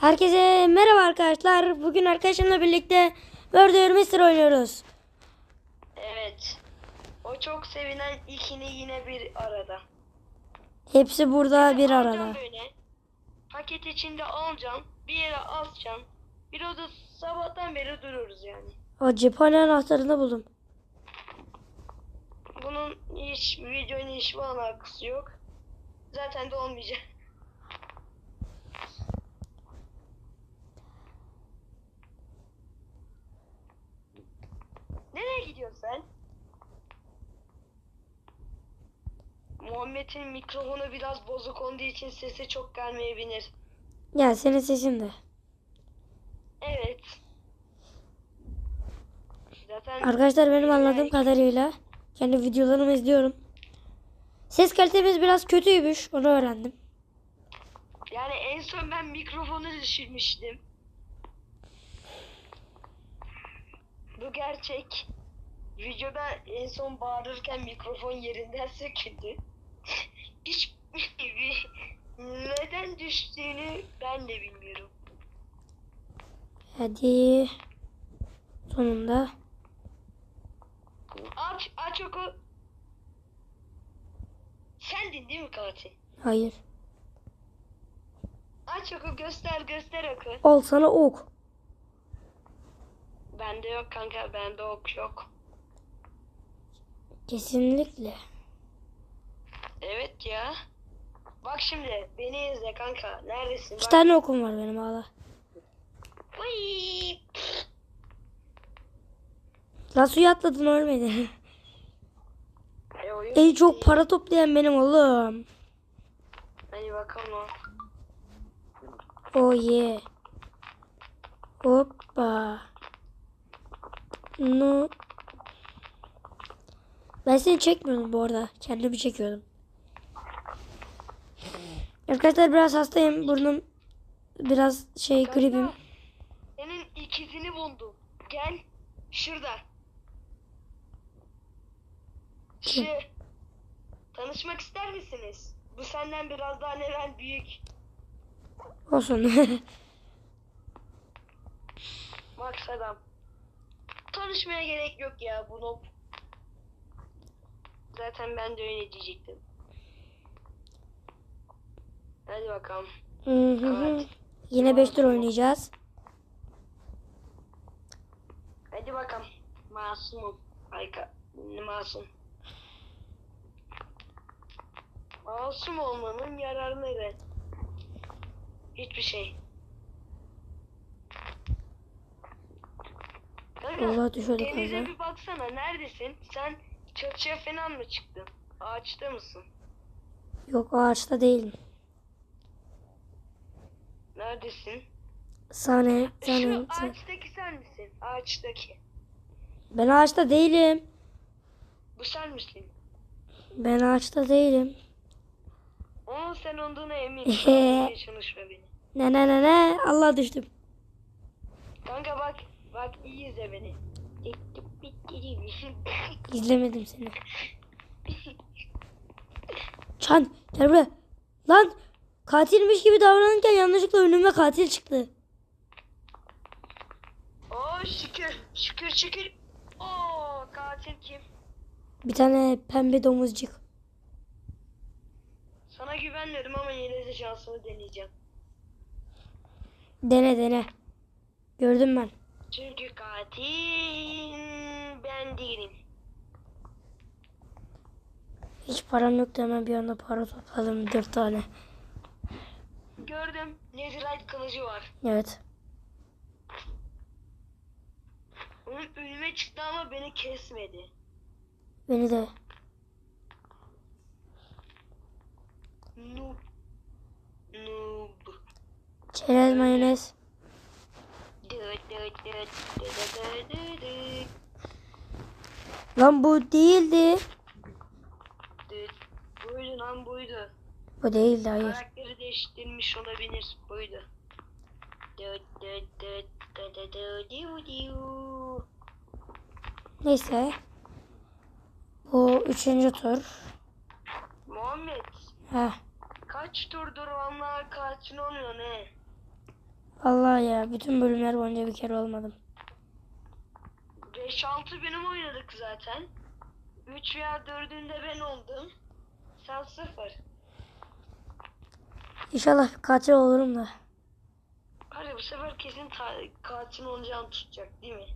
Herkese merhaba arkadaşlar. Bugün arkadaşımla birlikte Murder Mystery oynuyoruz. Evet. O çok sevinen ikini yine bir arada. Hepsi burada bir Alacaksın arada. Böyle. Paket içinde alacaksın. Bir yere asacaksın. Bir oda sabahtan beri duruyoruz yani. O cephane anahtarını buldum. Bunun hiç videonun hiçbir alakası yok. Zaten de olmayacak. Nereye gidiyorsun sen? Muhammed'in mikrofonu biraz bozuk olduğu için sesi çok gelmeyebilir. Ya senin sesin de. Evet. Zaten Arkadaşlar benim anladığım kadarıyla kendi videolarımı izliyorum. Ses kalitemiz biraz kötüymüş. Onu öğrendim. yani en son ben mikrofonu düşürmüştüm. Bu gerçek. Videoda en son bağırırken mikrofon yerinden söküldü. Hiç neden düştüğünü ben de bilmiyorum. Hadi. Sonunda. Aç, aç oku. Sendin değil mi katil? Hayır. Aç oku, göster, göster oku. Al sana ok. Bende yok kanka, bende ok yok. Kesinlikle. Evet ya. Bak şimdi beni izle kanka. Neredesin? İki Bak. tane okum var benim hala. Uy! Lan suya atladın ölmedi. E, oyun en çok para toplayan benim oğlum. Hadi bakalım o. Oh yeah. Hoppa. No. Ben seni çekmiyordum bu arada. Kendimi çekiyordum. Arkadaşlar biraz hastayım. Burnum biraz şey gripim. Kanka, Senin ikizini buldum. Gel. Şurada. Şu. Tanışmak ister misiniz? Bu senden biraz daha level büyük. Olsun. Max adam. Tanışmaya gerek yok ya bunu. Zaten ben de öyle diyecektim. Hadi bakalım. Hı hı hı. Yine 5 tur oynayacağız. Hadi bakalım. Masumum. Ayka. Masum. Masum olmanın yararı ne? Hiçbir şey. Kanka, Allah düşürdü denize bir baksana neredesin? Sen çatıya falan mı çıktın? Ağaçta mısın? Yok ağaçta değilim. Neredesin? Sahne, Şu sahne, sahne. ağaçtaki sen misin? Ağaçtaki. Ben ağaçta değilim. Bu sen misin? Ben ağaçta değilim. Ama sen olduğuna eminim. Çalışma beni. Ne ne ne ne. Allah düştüm. Kanka bak, bak iyi izle beni. İzlemedim seni. Çan gel buraya. Lan katilmiş gibi davranırken yanlışlıkla önüme katil çıktı. Oo şükür, şükür şükür. Oo katil kim? Bir tane pembe domuzcuk. Sana güvenmiyorum ama yine de şansımı deneyeceğim. Dene dene. Gördüm ben. Çünkü katil ben değilim. Hiç param yoktu hemen bir anda para topladım dört tane. Gördüm. Netherite kılıcı var. Evet. Onun önüme çıktı ama beni kesmedi. Beni de. Noob. Noob. Çerez mayonez. Lan bu değildi. Buydu lan buydu. Bu değildi hayır. Karakteri değiştirmiş olabilir. Buydu. Neyse. Bu üçüncü tur. Muhammed Heh. kaç turdur vallahi katil oluyor ne? Allah ya bütün bölümler boyunca bir kere olmadım. 5-6 bölüm oynadık zaten. 3 veya 4'ünde ben oldum. Sen 0. İnşallah katil olurum da. Hadi bu sefer kesin katil olacağını tutacak değil mi?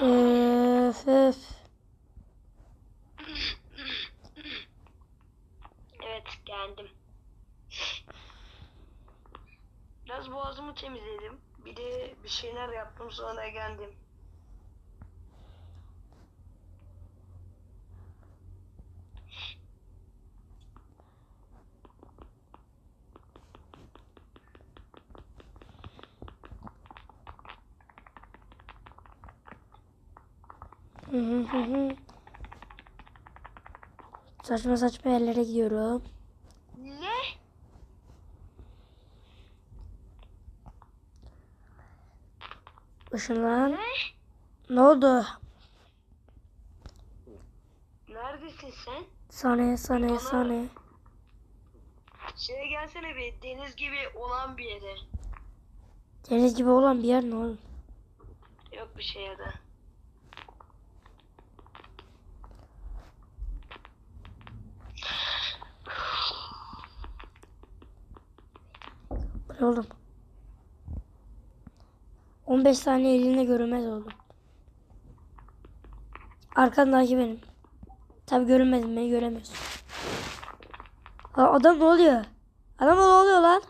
Öf öf. Evet geldim. Biraz boğazımı temizledim. Bir de bir şeyler yaptım sonra geldim. Hı hı hı. Saçma saçma yerlere gidiyorum. Ne? Işınlan. Ne? Ne oldu? Neredesin sen? Saniye saniye saniye. Şeye gelsene bir deniz gibi olan bir yere. Deniz gibi olan bir yer ne oğlum? Yok bir şey ya da. Ne oğlum? 15 saniye elinde görünmez oldum. Arkandaki benim. Tabi görünmedim beni göremiyorsun. Aa, adam ne oluyor? Adama ne oluyor lan?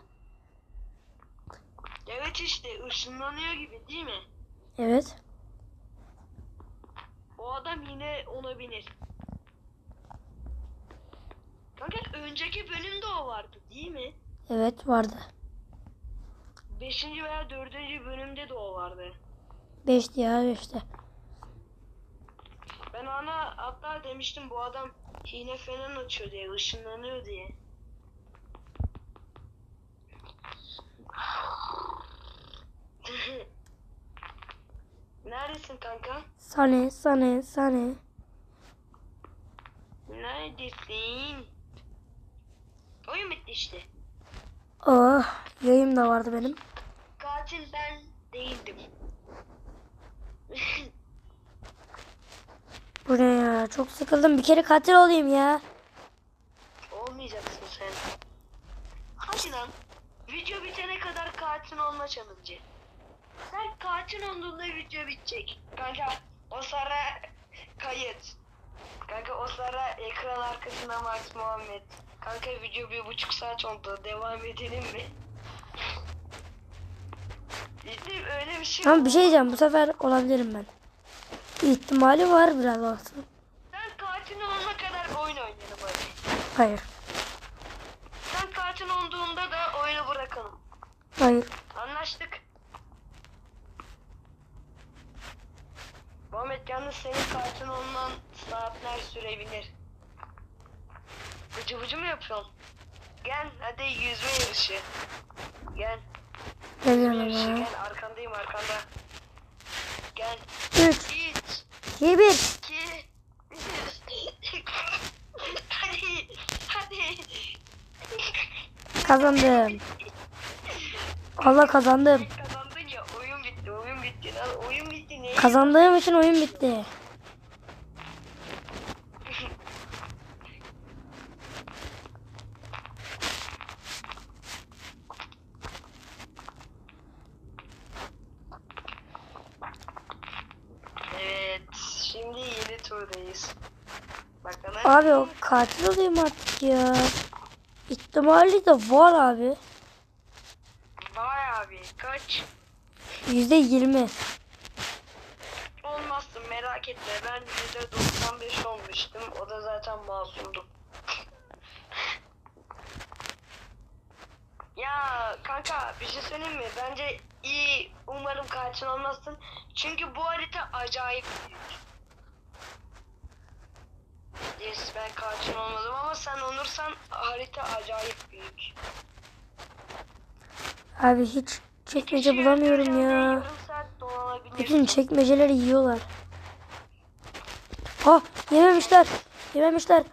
Evet işte ışınlanıyor gibi değil mi? Evet. O adam yine ona binir. Kanka önceki bölümde o vardı değil mi? Evet vardı. Beşinci veya dördüncü bölümde de o vardı. 5'ti ya 5'te. Ben ona hatta demiştim bu adam hile falan açıyor diye, ışınlanıyor diye. Neredesin kanka? Saniye saniye saniye. Neredesin? Oyun bitti işte. Oh yayım da vardı benim. Katil ben değildim. Bu ne ya çok sıkıldım bir kere katil olayım ya. Olmayacaksın sen. Hadi lan. Video bitene kadar katil olma challenge. Sen katil olduğunda video bitecek. Kanka o sıra kayıt. Kanka o sıra ekran arkasında Max Muhammed. Kanka video bir buçuk saat oldu. Devam edelim mi? Ciddi öyle bir şey Tamam bir şey diyeceğim bu sefer olabilirim ben. İhtimali var biraz olsun. Sen katil olana kadar oyun oynayalım hadi. Hayır. Sen katil olduğunda da oyunu bırakalım. Hayır. Anlaştık. Muhammed yalnız senin katil olman saatler sürebilir. Bıcı bıcı mı yapıyorsun? Gel hadi yüzme yarışı. Gel. Geliyorum ama. gel arkandayım arkanda. Gel. 3, 3, 2, 1. 2, Hadi. Hadi. Kazandım. Allah kazandım. Kazandın ya oyun bitti oyun bitti lan oyun bitti ne? Kazandığım için oyun bitti. Evet, şimdi yeni turdayız. Bakalım. Abi o katil olayım artık ya. İhtimali de var abi. Vay abi, kaç? Yüzde yirmi. Olmazsın merak etme. Ben %95 olmuştum. O da zaten masumdu. ya kanka bir şey söyleyeyim mi? Bence iyi. Umarım katil olmazsın. Çünkü bu harita acayip büyük. Yes ben katil olmadım ama sen olursan harita acayip büyük. Abi hiç çekmece Kişi bulamıyorum ya. Bütün çekmeceleri yiyorlar. Ha yememişler. Yememişler.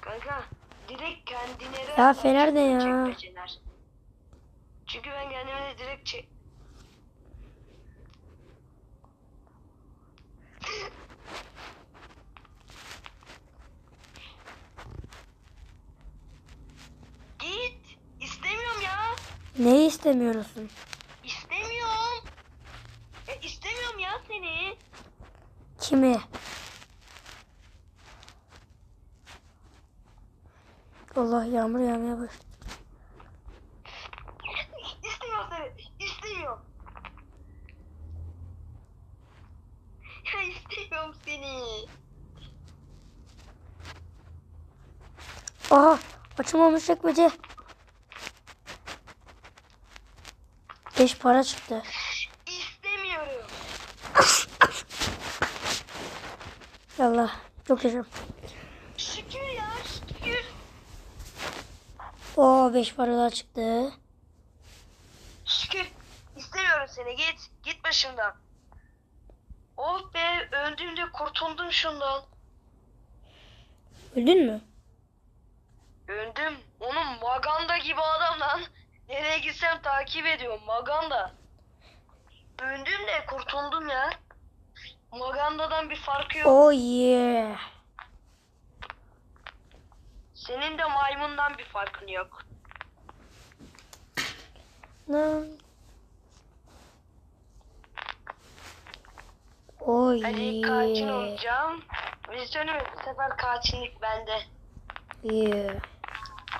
Kanka direkt kendine Ya Fener ne ya? çekmeceler. Çünkü ben kendime direkt çek... Git. İstemiyorum ya. Neyi istemiyorsun? İstemiyorum. Ya istemiyorum ya seni. Kimi? Allah yağmur yağmaya başladı. İstemiyorum seni. İstemiyorum. Ya istemiyorum seni. Aha açılmamış çekmece. Beş para çıktı. İstemiyorum. Yallah çok yaşam. Şükür ya şükür. Oo beş para daha çıktı. Şükür. İstemiyorum seni git. Git başımdan. Oh be öldüğümde kurtuldum şundan. Öldün mü? Öldüm. Onun Maganda gibi adam lan. Nereye gitsem takip ediyorum Maganda. Öldüm de kurtuldum ya. Maganda'dan bir farkı yok. Oh yeah. Senin de maymundan bir farkın yok. Lan. Oh Hadi katil yeah. olacağım. Vizyonu bu sefer katillik bende. yeah.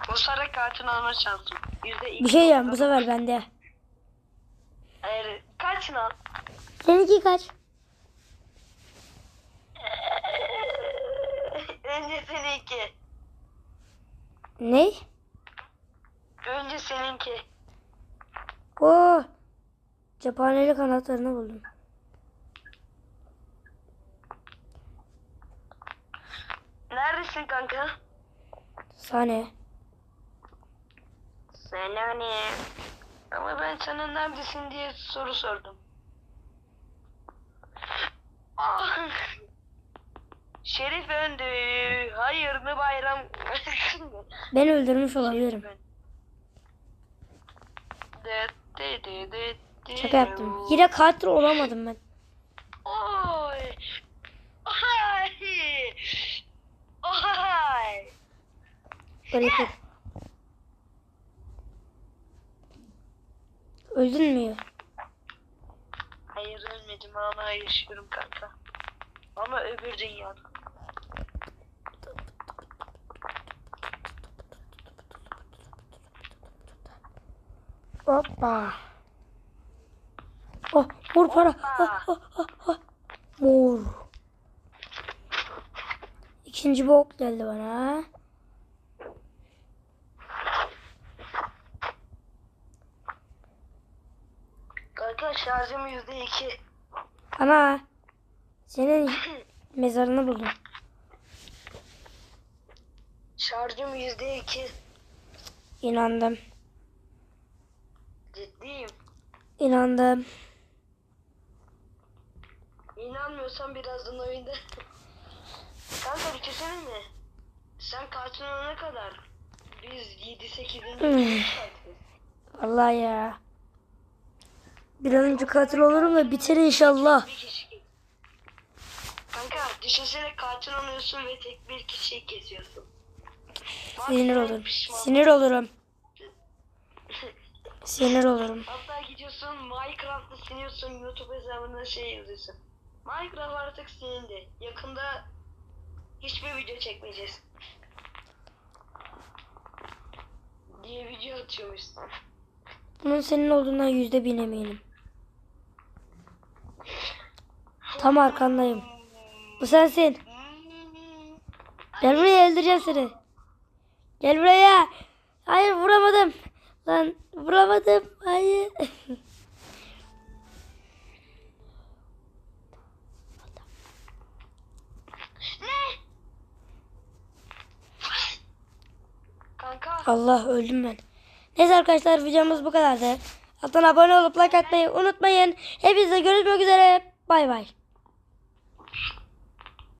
Bu sefer katil olma şansım. Yüzde iki. Bir şey diyeceğim bu sefer bende. Hayır, kaç lan? Seninki kaç? Önce seninki. Ne? Önce seninki. Oo. Cephaneli kanatlarını buldum. Neredesin kanka? Sahne. Sen hani? Ama ben sana neredesin diye soru sordum. Ah! Şerif öndü. Hayırlı bayram. Ben öldürmüş olabilirim. Şaka yaptım. Yine katil olamadım ben. Oy. Ay. Ay. Böyle Öldün mü? Hayır ölmedim hala yaşıyorum kanka. Ama öbür dünyada. Hoppa. Oh, mor para. Oh, oh, oh, oh. Mor. İkinci bok geldi bana. Kanka şarjım yüzde iki. Ana. Senin mezarını buldum. Şarjım yüzde iki. İnandım. Ciddiyim. İnandım. İnanmıyorsan birazdan oyunda. Kanka bir şey mi? Sen katil olana kadar biz 7-8. Hmm. Allah ya. Bir an önce katil olurum da biter inşallah. Kanka düşünsene katil oluyorsun ve tek bir kişiyi kesiyorsun. Sinir olurum. Sinir olurum. Sinir olurum. Hatta gidiyorsun Minecraft'ta siliyorsun YouTube hesabında şey yazıyorsun. Minecraft artık silindi. Yakında hiçbir video çekmeyeceğiz. Diye video atıyormuşsun. Bunun senin olduğundan yüzde bin eminim. Tam arkandayım. Bu sensin. Gel buraya öldüreceğim seni. Gel buraya. Hayır vuramadım. Lan vuramadım. Hayır. Allah öldüm ben. Neyse arkadaşlar videomuz bu kadardı. Zaten abone olup like atmayı unutmayın. Hepinize görüşmek üzere. Bay bay.